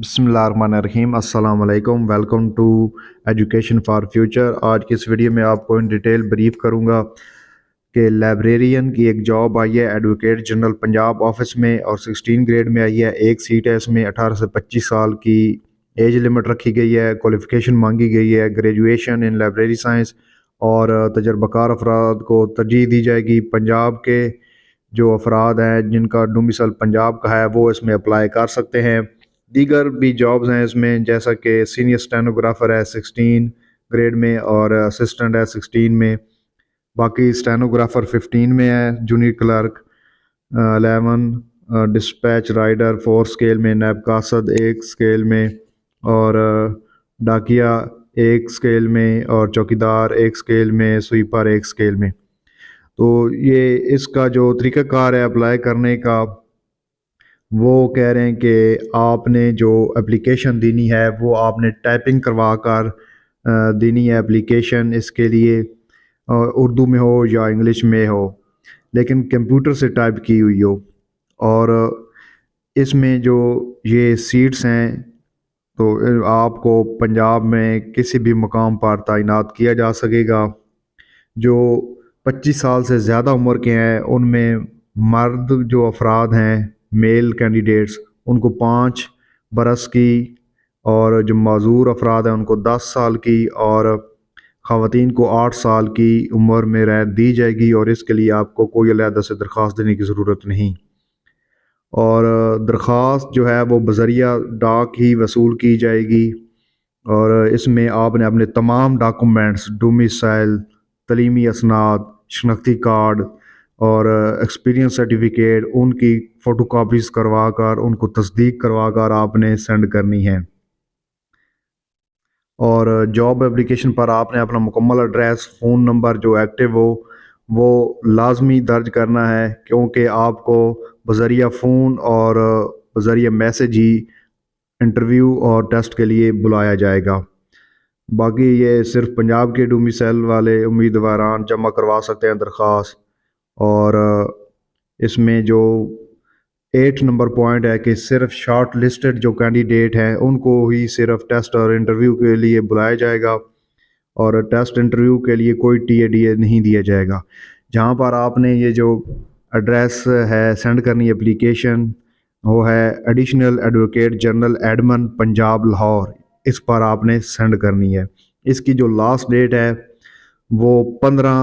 बसमीम वालेकुम welcome to education for future. आज की इस वीडियो में आपको इन डिटेल ब्रीफ करूँगा कि लाइब्रेरियन की एक जॉब आई है, एडवोकेट जनरल पंजाब ऑफ़िस में, और 16 ग्रेड में आई है। एक सीट है इसमें 18 से 25 साल की एज लिमिट रखी गई है, क्वालिफ़िकेशन मांगी गई है, ग्रेजुएशन इन लाइब्रेरी साइंस, और तजर्बाकार अफराद को तरजीह दी जाएगी। पंजाब के जो अफराद हैं, जिनका डोमिसल पंजाब का है, वो इसमें अप्लाई कर सकते हैं। दीगर भी जॉब्स हैं इसमें, जैसा कि सीनियर स्टेनोग्राफर है सिक्सटीन ग्रेड में और असिस्टेंट है सिक्सटीन में। बाकी स्टेनोग्राफर फिफ्टीन में है junior clerk eleven dispatch rider four scale में नैब कासद एक स्केल में और डाकिया एक स्केल में और चौकीदार एक स्केल में स्वीपर एक स्केल में। तो ये इसका जो तरीक़ाकार है अप्लाई करने का वो कह रहे हैं कि आपने जो एप्लीकेशन देनी है, वो आपने टाइपिंग करवा कर देनी है एप्लीकेशन इसके लिए उर्दू में हो या इंग्लिश में हो, लेकिन कंप्यूटर से टाइप की हुई हो। और इसमें जो ये सीट्स हैं तो आपको पंजाब में किसी भी मकाम पर तैनात किया जा सकेगा। जो 25 साल से ज़्यादा उम्र के हैं, उनमें मर्द जो अफराद हैं मेल कैंडिडेट्स, उनको पाँच बरस की और जो मज़ूर अफराद हैं, उनको दस साल की और ख़वान को आठ साल की उम्र में रह दी जाएगी और इसके लिए आपको कोई अलहदा से दरख्वास्त देने की ज़रूरत नहीं। और दरख्वास्त जो है, वो बजरिया डाक ही वसूल की जाएगी और इसमें आपने अपने तमाम डॉक्यूमेंट्स, डोमिसाइल, तलीमी असनाद, शनाख्ती कार्ड और एक्सपीरियंस सर्टिफिकेट उनकी फ़ोटो कापीज़ करवा कर उनको तस्दीक करवा कर आपने सेंड करनी है। और जॉब एप्लीकेशन पर आपने अपना मुकम्मल एड्रेस फ़ोन नंबर जो एक्टिव हो, वो लाजमी दर्ज करना है, क्योंकि आपको बजरिया फ़ोन और बजरिया मैसेज ही इंटरव्यू और टेस्ट के लिए बुलाया जाएगा। बाकी ये सिर्फ़ पंजाब के डोमिसल वाले उम्मीदवार जमा करवा सकते हैं दरख्वास्त और इसमें जो एट नंबर पॉइंट है कि सिर्फ़ शॉर्ट लिस्टेड जो कैंडिडेट हैं, उनको ही सिर्फ़ टेस्ट और इंटरव्यू के लिए बुलाया जाएगा और टेस्ट इंटरव्यू के लिए कोई टी ए डी ए नहीं दिया जाएगा। जहाँ पर आपने ये जो एड्रेस है सेंड करनी एप्लीकेशन वो है additional advocate general admin Punjab Lahore इस पर आपने सेंड करनी है। इसकी जो लास्ट डेट है वो 15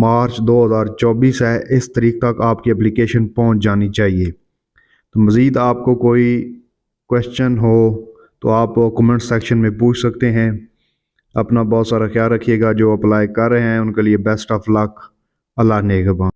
मार्च 2024 है, इस तरीक तक आपकी एप्लीकेशन पहुँच जानी चाहिए। तो मज़ीद आपको कोई क्वेश्चन हो तो आप कमेंट सेक्शन में पूछ सकते हैं। अपना बहुत सारा ख्याल रखिएगा, जो अप्लाई कर रहे हैं, उनके लिए बेस्ट ऑफ़ लक अल्लाह नेगबान